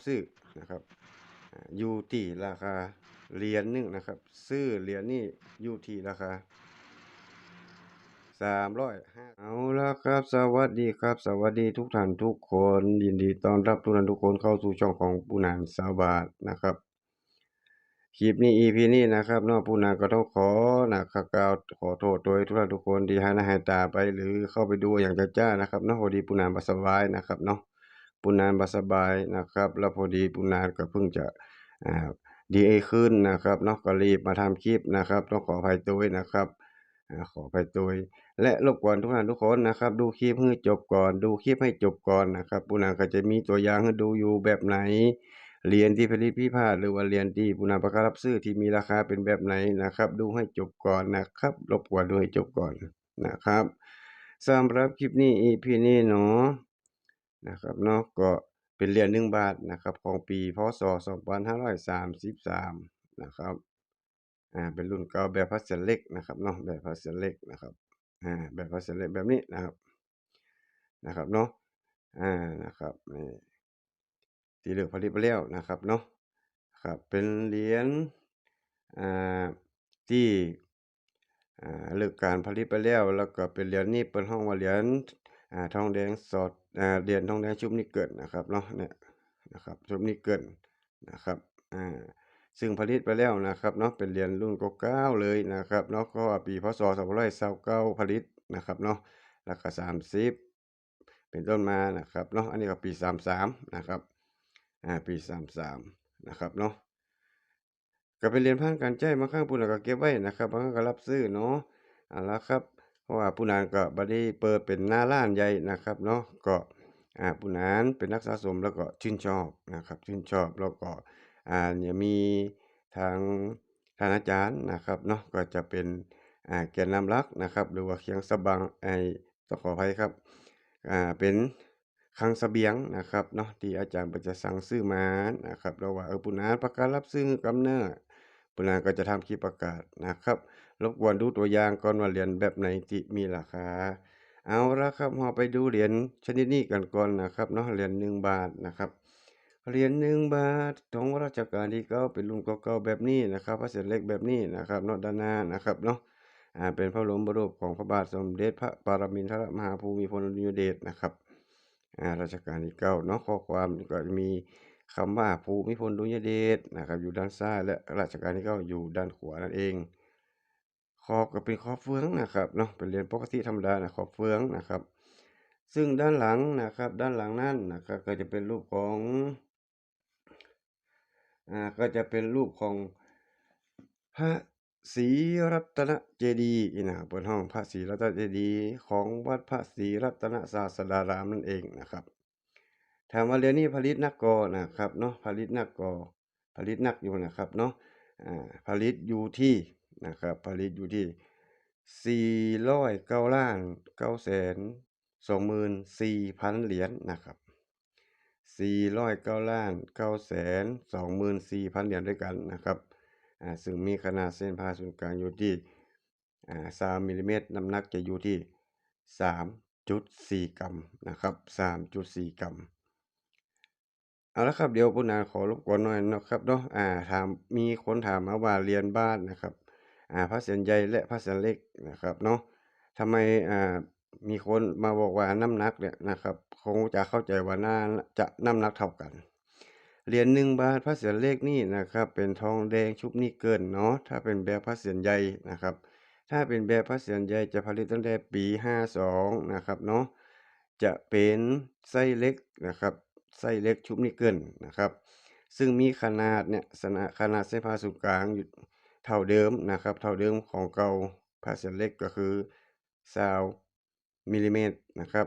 ับซื้อนะครับอยู่ที่ราคาเหรียญหนึงนะครับ ซื้อเหรียญนี่อยู่ที่ราคาสามร้อยห้าเอาละครับ สวัสดีครับ สวัสดีทุกท่านทุกคน ยินดีต้อนรับทุกท่านทุกคนเข้าสู่ช่องของปูนานสาวบาทนะครับคลิปนี้ EP นี้นะครับนาะปูนานก็ต้องขอนะครับกล่าวขอโทษโดยทุกท่านทุกคนที่ให้หน้าให้ตาไปหรือเข้าไปดูอย่างจะจ้านะครับเนาะพอดีปูนานบ่สบายนะครับเนาะ ปูนานบ่สบายนะครับ แล้วพอดีปูนานก็เพิ่งจะอ่าดีขึ้นนะครับเนาะก็รีบมาทำคลิปนะครับต้องขออภัยด้วนะครับขออภัยด้วและรบกวนทุกท่านทุกคนนะครับ ดูคลิปให้จบก่อน ดูคลิปให้จบก่อนนะครับปูนาก็จะมีตัวอย่างให้ดูอยู่แบบไหน เรียญที่ผลิตพิพาทหรือว่าเรียญที่ปูนาประกาศรับซื้อที่มีราคาเป็นแบบไหนนะครับ ดูให้จบก่อนนะครับรบกวนดูให้จบก่อนนะครับสำหรับคลิปนี้ EP นี้เนาะ นะครับเนาะก็เป็นเหรียญ1บาทนะครับของปีพศ2533นะครับอ่าเป็นรุ่นเก่าแบบพลาสติกเล็กนะครับเนาะแบบพลาสติกเล็กนะครับอ่าแบบพลาสติกแบบนี้นะครับนะครับเนาะอ่านะครับนี่ที่เลือกผลิตไปแล้วนะครับเนาะครับเป็นเหรียญอ่าที่อ่าเลิกการผลิตไปแล้วแล้วก็เป็นเหรียญนี้เปิ้นฮ้องว่าเหรียญ อ่าทองแดงสดอ่าเหรียญทองแดงชุบนิกเกิลนะครับเนาะเนี่ยนะครับชุบนิกเกิลนะครับอ่าซึ่งผลิตไปแล้วนะครับเนาะเป็นเหรียญรุ่นเก่าเลยนะครับเนาะก็ปีพศ2529ผลิตนะครับเนาะแล้วก็30เป็นต้นมานะครับเนาะอันนี้ก็ปี33นะครับอ่าปี33นะครับเนาะก็เป็นเหรียญผ่านการใช้บางครั้งผู้นั้นก็เก็บไว้นะครับบางครั้งก็รับซื้อเนาะเอาละครับ ราะว่าผู้นั้นก็บ่ได้เปิดเป็นหน้าร้านใหญ่นะครับเนาะก็อ่าผู้นั้นเป็นนักสะสมแล้วก็ชื่นชอบนะครับ ชื่นชอบแล้วก็อ่าเนี่ยมีทางท่านอาจารย์นะครับเนาะก็จะเป็นอ่าแกนนำลักนะครับ หรือว่าเคียงสะบังไอ้ต้องขออภัยครับอ่าเป็นคังเสบียงนะครับเนาะที่อาจารย์เพิ่นจะสั่งซื้อมานะครับแล้วว่าเออผู้นั้นประกาศรับซื้อกำเนิด ผู้นั้นก็จะทำคลิปประกาศนะครับรบกวนดูตัวอย่างก่อนว่าเหรียญแบบไหนที่มีราคา เอาละครับเราไปดูเหรียญชนิดนี้กันก่อนนะครับเนาะเหรียญ1บาทนะครับเหรียญ1บาทของรัชกาลที่9เป็นรุ่นเก่าๆแบบนี้นะครับพลาสติกเล็กแบบนี้นะครับเนาะด้านหน้านะครับเนาะอ่าเป็นพระบรมรูปของพระบาทสมเด็จพระปรมินทรมหาภูมิพลอดุลยเดชนะครับอ่ารัชกาลที่9เนาะข้อความก็มี คำว่าภูมิพลดุลยเดชนะครับอยู่ด้านซ้ายและรัชกาลที่9อยู่ด้านขวานั่นเองขอบก็เป็นขอบเฟืองนะครับเนาะเป็นเรียญปกติธรรมดานะขอบเฟืองนะครับ ซึ่งด้านหลังนะครับ ด้านหลังนั่นนะครับก็จะเป็นรูปของอ่าก็จะเป็นรูปของพระศรีรัตนเจดีย์นะครับเปิดห้องพระศรีรัตนเจดีย์ของวัดพระศรีรัตนศาสดารามนั่นเองนะครับ ถามว่าเหรียญนี้ผลิตนักกอนะครับเนาะผลิตนักกอผลิตนักอยู่นะครับเนาะผลิตอยู่ที่นะครับผลิตอยู่ที่409ล้าน9แสน24,000เหรียญนะครับ409ล้าน9แสน24,000เหรียญด้วยกันนะครับซึ่งมีขนาดเส้นผ่าศูนย์กลางอยู่ที่อ่า3มิลลิเมตรน้ำหนักจะอยู่ที่3.4กรัมนะครับ3.4กรัม เอาละครับ เดี๋ยวผู้นาขอรบกวนหน่อยเนาะครับเนาะ อ่า ถาม มีคนถามมาว่าเรียญบาทนะครับ อ่า พระเศียรใหญ่และพระเศียรเล็กนะครับเนาะ ทำไม อ่า มีคนมาบอกว่าน้ำหนักเนี่ยนะครับ คงจะเข้าใจว่าน่าจะน้ำหนักเท่ากัน เหรียญ 1 บาทพระเศียรเล็กนี่นะครับ เป็นทองแดงชุบนิกเกิลเนาะ ถ้าเป็นแบบพระเศียรใหญ่นะครับ ถ้าเป็นแบบพระเศียรใหญ่จะผลิตตั้งแต่ปี 52 นะครับเนาะ จะเป็นไส้เล็กนะครับ ไส้เล็กชุบนิกเกิลนะครับ ซึ่งมีขนาดเนี่ยสนะขนาดเส้นผ่าศูนย์กลางอยู่เท่าเดิมนะครับ เท่าเดิมของเก่าพระเศียรเล็กก็คือ20มิลลิเมตรนะครับ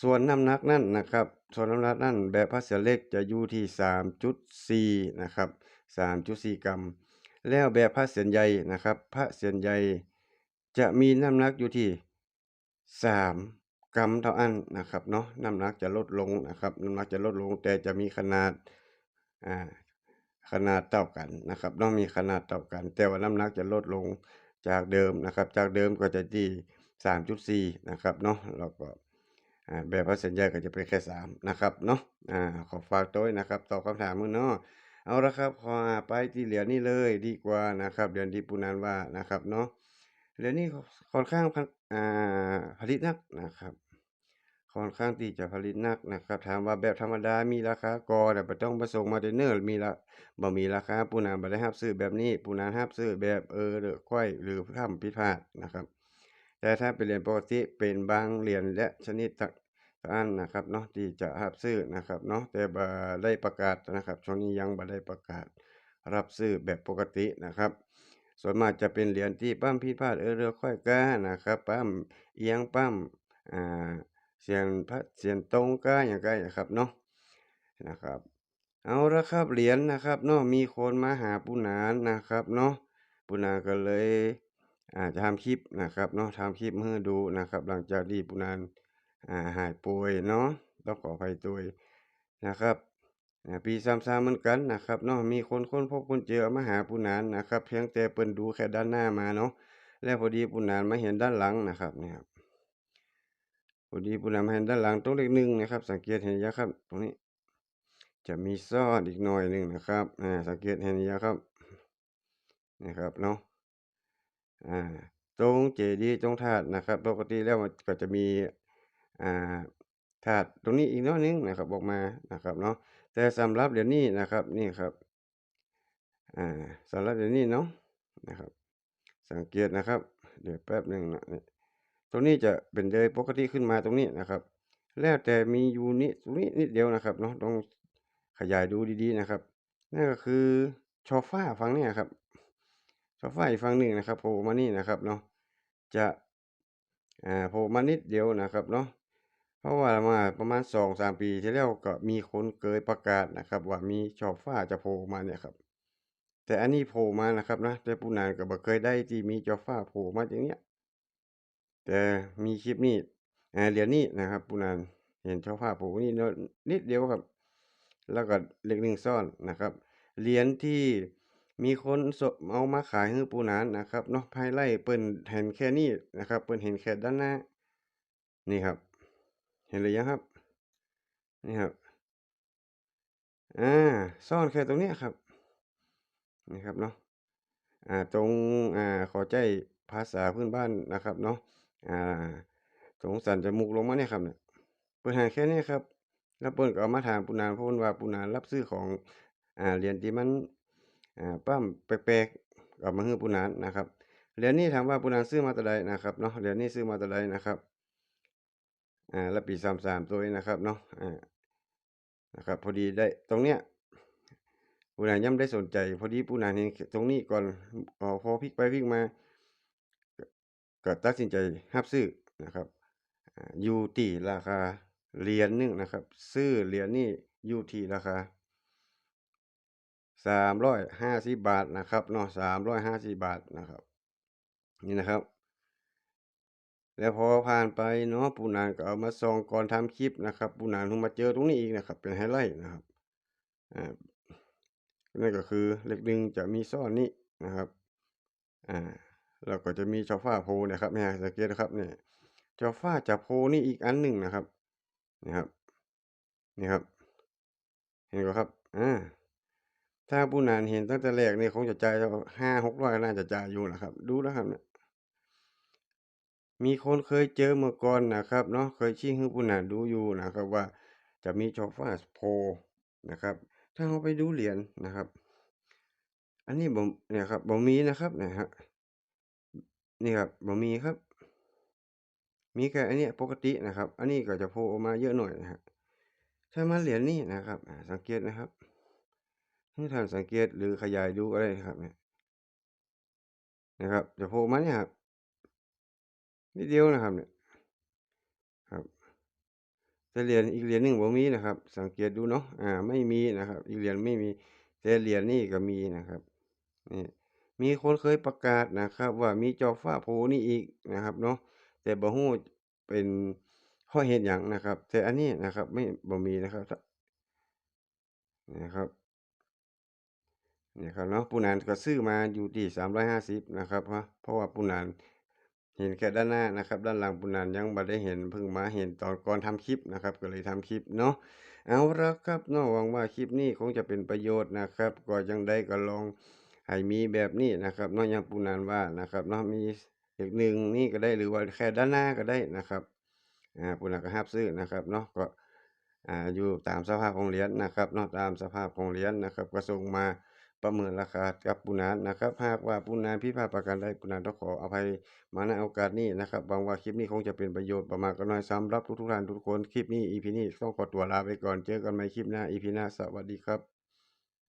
ส่วนน้ำหนักนั่นนะครับ ส่วนน้ำหนักนั่นแบบพระเศียรเล็กจะอยู่ที่ 3.4 นะครับ 3.4 กรัม แล้วแบบพระเศียรใหญ่นะครับพระเศียรใหญ่จะมีน้ำหนักอยู่ที่ 3 กรัมเท่าอันนะครับเนาะน้ำหนักจะลดลงนะครับน้ำหนักจะลดลงแต่จะมีขนาดอ่าขนาดเท่ากันนะครับเนาะมีขนาดเท่ากัน แต่ว่าน้ำหนักจะลดลงจากเดิมนะครับ จากเดิมก็จะที่3.4นะครับเนาะแล้วก็อ่าแบบพระสัญญาก็จะเป็นแค่3นะครับเนาะอ่าขอฝากตัวนะครับตอบคำถามมึงเนาะเอาละครับขอไปที่เหรียญนี้เลยดีกว่านะครับเหรียญที่ปูนานว่านะครับเนาะเหรียญนี้ค่อนข้าง ผลิตนักนะครับค่อนข้างที่จะผลิตนักนะครับ ถามว่าแบบธรรมดามีราคาก่อแต่บ่ต้องมาส่งมาแต่เนิ่นมีละบ่มีราคาปูนาบ่ได้รับซื้อแบบนี้ปูนานรับซื้อแบบเออเด้อค่อยหรือทำผิพาดนะครับ แต่ถ้าเป็นเหรียญปกติเป็นบางเหรียญและชนิดตะอันนะครับเนาะที่จะรับซื้อนะครับเนาะแต่บ่ได้ประกาศนะครับช่วงนี้ยังบ่ได้ประกาศรับซื้อแบบปกตินะครับ ส่วนมากจะเป็นเหรียญที่ปั๊มผิพาดเออเด้อค่อยกานะครับปั๊มเอียงปั๊มอ่าเสียงพระเสียงตรงก้าหยังกานะครับเนาะนะครับ เอาละครับเหรียญนะครับเนาะมีคนมาหาปูนานนะครับเนาะปูนานก็เลยอาจจะทำคลิปนะครับเนาะทำคลิปให้ดูนะครับ หลังจากที่ปูนานอ่าหายป่วยเนาะต้องขออภัยด้วยนะครับ อ่าปี33เหมือนกันนะครับเนาะมีคนค้นพบคนเจอมาหาปูนานนะครับเพียงแต่เพิ่นดูแค่ด้านหน้ามาเนาะแล้วพอดีปูนานมาเห็นด้านหลังนะครับเนี่ยครับพอดีปูนานมาเห็นด้านหลังตรงเลขหนึ่งนะครับ สังเกตเห็นยังครับ ตรงนี้ จะมีซ่อนอีกหน่อยหนึ่งนะครับอ่าสังเกตเห็นยังครับนะครับเนาะอ่าตรงเจดีย์ตรงธาตุนะครับ ปกติแล้วมันก็จะมีอ่าธาตุตรงนี้อีกน้อยนึงนะครับออกมานะครับเนาะ แต่สำหรับเหรียญนี้นะครับ นี่ครับ อ่าสำหรับเหรียญนี้เนาะนะครับ สังเกตนะครับ เดี๋ยวแป๊บหนึ่งนะนี่ตรงนี้จะเป็นเลยปกติขึ้นมาตรงนี้นะครับ แล้วแต่มียูนิตรงนี้นิดเดียวนะครับเนาะต้องขยายดูดีๆนะครับนั่นก็คือชอฟ้าฝั่งเนี้ครับชอฟ้าอีกฝั่งหนึ่งนะครับโผล่มานี่นะครับเนาะจะอ่าโผล่มานิดเดียวนะครับเนาะ เพราะว่ามาประมาณ2-3ปีที่แล้วก็มีคนเคยประกาศนะครับ ว่ามีช่อฟ้าจะโผล่มาเนี่ยครับ แต่อันนี้โผล่มานะครับนะแต่ปูนานก็บ่เคยได้ที่มีช่อฟ้าโผล่มาอย่างเงี้ยแต่มีคลิปนี้อ่าเหรียญนี้นะครับปูนานเห็นช่อฟ้าโผล่นี่นิดเดียวครับ แล้วก็เลข1ซ่อนนะครับเหรียญที่มีคนสบเอามาขายให้ปูนานนะครับเนาะไฮไลต์เปิ้นเห็นแค่นี้นะครับ เปิ้นเห็นแค่ด้านหน้านี่ครับ เห็นหรือยังครับ นี่ครับ อ่า ซ่อนแค่ตรงนี้ครับ นี่ครับเนาะ อ่า ตรง อ่า ขอใจภาษาพื้นบ้านนะครับเนาะ อ่า ตรงสันจมูกลงมาเนี่ยครับเนี่ยเพิ่นให้แค่นี้ครับ แล้วเพิ่นก็เอามาถามปูนานเพราะเพิ่นว่าปูนานรับซื้อของ อ่า เหรียญที่มัน อ่า ปั๊มแปลกๆเอามาให้ปูนานนะครับ เหรียญนี้ถามว่าปูนานซื้อมาต่ใดนะครับเนาะ เหรียญนี้ซื้อมาต่ใดนะครับ อ่าแล้วปี33ตัวนะครับเนาะอ่านะครับ พอดีได้ตรงเนี้ยปูนานยังได้สนใจ พอดีปูนานเห็นตรงนี้ก่อนออพอพลิกไปพลิกมาก็ตัดสินใจรับซื้อนะครับอยู่ที่ราคาเหรียญหนึ่งนะครับ ซื้อเหรียญนี้อยู่ที่ราคา350บาทนะครับเนาะ350บาทนะครับ นี่นะครับ แล้วพอผ่านไปเนาะปูนานก็เอามาส่องก่อนทำคลิปนะครับ ปูนานเพิ่งมาเจอตรงนี้อีกนะครับ เป็นไฮไลต์นะครับอ่านั่นก็คือเลข1จะมีซ่อนนี้นะครับอ่าแล้วก็จะมีชอฟ้าโผล่เนี่ยครับเนี่ยสังเกตนะครับเนี่ยชอฟ้าจะโผล่นี่อีกอันหนึ่งนะครับนี่ครับนี่ครับ เห็นบ่ครับอ่าถ้าปูนานเห็นตั้งแต่แรกเนี่ยคงจะจ่ายสัก500-600น่าจะจ่ายอยู่ล่ะครับ ดูแล้วครับเนี่ย มีคนเคยเจอเมาก่อนนะครับเนาะเคยชี้ให้ปูนานดูอยู่นะครับว่าจะมีช่อฟ้าโผล่นะครับ ถ้าเราไปดูเหรียญนะครับ อันนี้บ่เนี่ยครับบ่มีนะครับเนี่ยครับนี่ครับบ่มีครับ มีแค่อันเนี้ยปกตินะครับ อันนี้ก็จะโผล่ออกมาเยอะหน่อยนะครับถ้ามาเหรียญนี้นะครับ สังเกตนะครับให้ท่านสังเกตหรือขยายดูก็ได้ครับเนี่ยนะครับจะโผล่มาเนี่ยครับ นิดเดียวนะครับเนี่ยครับแต่เหรียญอีกเหรียญหนึ่งบ่มีนะครับ สังเกตดูเนาะอ่าไม่มีนะครับ อีกเหรียญไม่มีแต่เหรียญนี้ก็มีนะครับนี่มีคนเคยประกาศนะครับ ว่ามีจอฟ้าโผล่นี่อีกนะครับเนาะแต่บ่ฮู้เป็นเพราะเหตุหยังนะครับ แต่อันนี้นะครับ ไม่บ่มีนะครับนะครับนี่ครับเนาะปูนานก็ซื้อมาอยู่ที่350นะครับเนาะเพราะว่าปูนาน เห็นแค่ด้านหน้านะครับ ด้านหลังปูนานยังบ่ได้เห็นเพิ่งมาเห็นตอนก่อนทำคลิปนะครับ ก็เลยทำคลิปเนาะเอาละครับเนาะหวังว่าคลิปนี้คงจะเป็นประโยชน์นะครับก็จั่งใดก็ลองให้มีแบบนี้นะครับเนาะย่างปูนานว่านะครับเนาะมีเลข1นี่ก็ได้หรือว่าแค่ด้านหน้าก็ได้นะครับอ่าปูนานก็รับซื้อนะครับเนาะก็อ่าอยู่ตามสภาพของเหรียญนะครับเนาะตามสภาพของเหรียญนะครับก็ส่งมา ประเมินราคากับปูนานนะครับ หากว่าปูนานพิพาดประการใดปูนานต้องขออภัยมาณโอกาสนี้นะครับหวังว่าคลิปนี้คงจะเป็นประโยชน์ประมาณก็น้อยสำหรับทุกทุกท่านทุกคนคลิปนี้อีพีนี้ต้องขอตัวลาไปก่อนเจอกันใหม่คลิปหน้าอีพีหน้าสวัสดีครับ